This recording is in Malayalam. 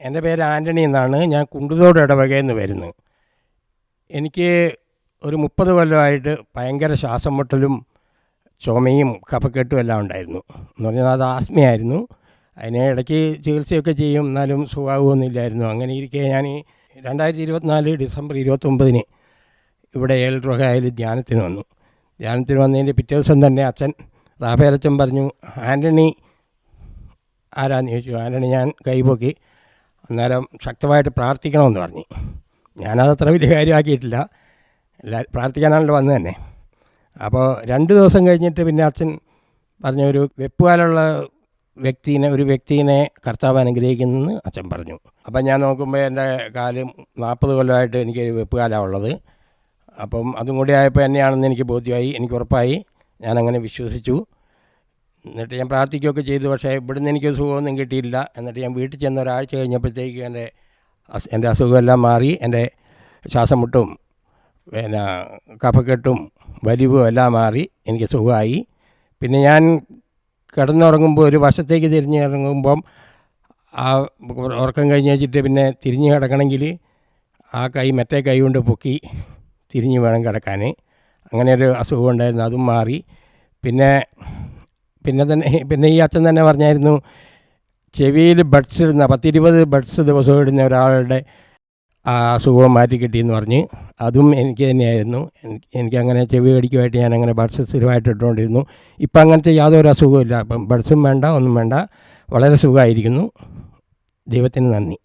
എന്റെ പേര് ആന്റണി എന്നാണ്. ഞാൻ കുണ്ടുതോട് ഇടവകയിൽ നിന്ന് എനിക്ക് ഒരു മുപ്പത് കൊല്ലമായിട്ട് ഭയങ്കര ശ്വാസം മുട്ടലും ചുമയും കഫക്കെട്ടും എല്ലാം ഉണ്ടായിരുന്നു. എന്ന് പറഞ്ഞാൽ അത് ആസ്മയായിരുന്നു. അതിന് ഇടയ്ക്ക് ചികിത്സയൊക്കെ ചെയ്യും. എന്നാലും സുഖമാകുമൊന്നുമില്ലായിരുന്നു അങ്ങനെ ഇരിക്കെ ഞാൻ രണ്ടായിരത്തി ഇരുപത്തിനാല് ഡിസംബർ ഇരുപത്തൊമ്പതിന് ഇവിടെ ഏൽ റൊഹായിൽ ധ്യാനത്തിന് വന്നു. ധ്യാനത്തിന് വന്നതിന്റെ പിറ്റേ ദിവസം തന്നെ അച്ഛൻ റാഫേലച്ചൻ പറഞ്ഞു ആന്റണി ആരാന്ന് ചോദിച്ചു. ആന്റണി ഞാൻ കൈപൊക്കി അന്നേരം ശക്തമായിട്ട് പ്രാർത്ഥിക്കണമെന്ന് പറഞ്ഞു. ഞാനതത്ര വലിയ കാര്യമാക്കിയിട്ടില്ല. എല്ലാ പ്രാർത്ഥിക്കാനാണല്ലോ വന്നത് തന്നെ. അപ്പോൾ രണ്ട് ദിവസം കഴിഞ്ഞിട്ട് പിന്നെ അച്ഛൻ പറഞ്ഞ ഒരു വെപ്പുകാലുള്ള വ്യക്തിനെ ഒരു വ്യക്തിനെ കർത്താവ് അനുഗ്രഹിക്കുന്നെന്ന് അച്ഛൻ പറഞ്ഞു. അപ്പം ഞാൻ നോക്കുമ്പോൾ എന്റെ കാലം നാൽപ്പത് കൊല്ലമായിട്ട് എനിക്ക് വെപ്പുകാലാണ് ഉള്ളത്. അപ്പം അതും കൂടി ആയപ്പോൾ എന്നെയാണെന്ന് എനിക്ക് ബോധ്യമായി. എനിക്ക് ഉറപ്പായി. ഞാനങ്ങനെ വിശ്വസിച്ചു. എന്നിട്ട് ഞാൻ പ്രാർത്ഥിക്കുകയൊക്കെ ചെയ്തു. പക്ഷേ ഇവിടുന്ന് എനിക്ക് സുഖമൊന്നും കിട്ടിയില്ല. എന്നിട്ട് ഞാൻ വീട്ടിൽ ചെന്ന് ഒരാഴ്ച കഴിഞ്ഞപ്പോഴത്തേക്ക് എന്റെ എന്റെ അസുഖമെല്ലാം മാറി. എന്റെ ശ്വാസം മുട്ടും പിന്നെ കഫക്കെട്ടും വലിവും എല്ലാം മാറി. എനിക്ക് സുഖമായി. പിന്നെ ഞാൻ കിടന്നുറങ്ങുമ്പോൾ ഒരു വശത്തേക്ക് തിരിഞ്ഞ് ഇറങ്ങുമ്പം ആ ഉറക്കം കഴിഞ്ഞ് വെച്ചിട്ട് പിന്നെ തിരിഞ്ഞ് കിടക്കണമെങ്കിൽ ആ കൈ മറ്റേ കൈ കൊണ്ട് പൊക്കി തിരിഞ്ഞ് വേണം കിടക്കാൻ. അങ്ങനെ ഒരു അസുഖം ഉണ്ടായിരുന്നു. അതും മാറി. പിന്നെ പിന്നെ തന്നെ പിന്നെ ഈ അച്ഛൻ തന്നെ പറഞ്ഞായിരുന്നു ചെവിയിൽ ബഡ്സ് ഇടുന്ന പത്തിരുപത് ബഡ്സ് ദിവസവും ഇടുന്ന ഒരാളുടെ ആ അസുഖം മാറ്റി കിട്ടിയെന്ന് പറഞ്ഞ് അതും എനിക്ക് തന്നെയായിരുന്നു. എനിക്ക് അങ്ങനെ ചെവി കടിക്കുമായിട്ട് ഞാൻ അങ്ങനെ ബഡ്സ് സ്ഥിരമായിട്ട് ഇട്ടുകൊണ്ടിരുന്നു. ഇപ്പം അങ്ങനത്തെ യാതൊരു അസുഖവും ഇല്ല. അപ്പം ബഡ്സും വേണ്ട ഒന്നും വേണ്ട. വളരെ സുഖമായിരിക്കുന്നു. ദൈവത്തിന് നന്ദി.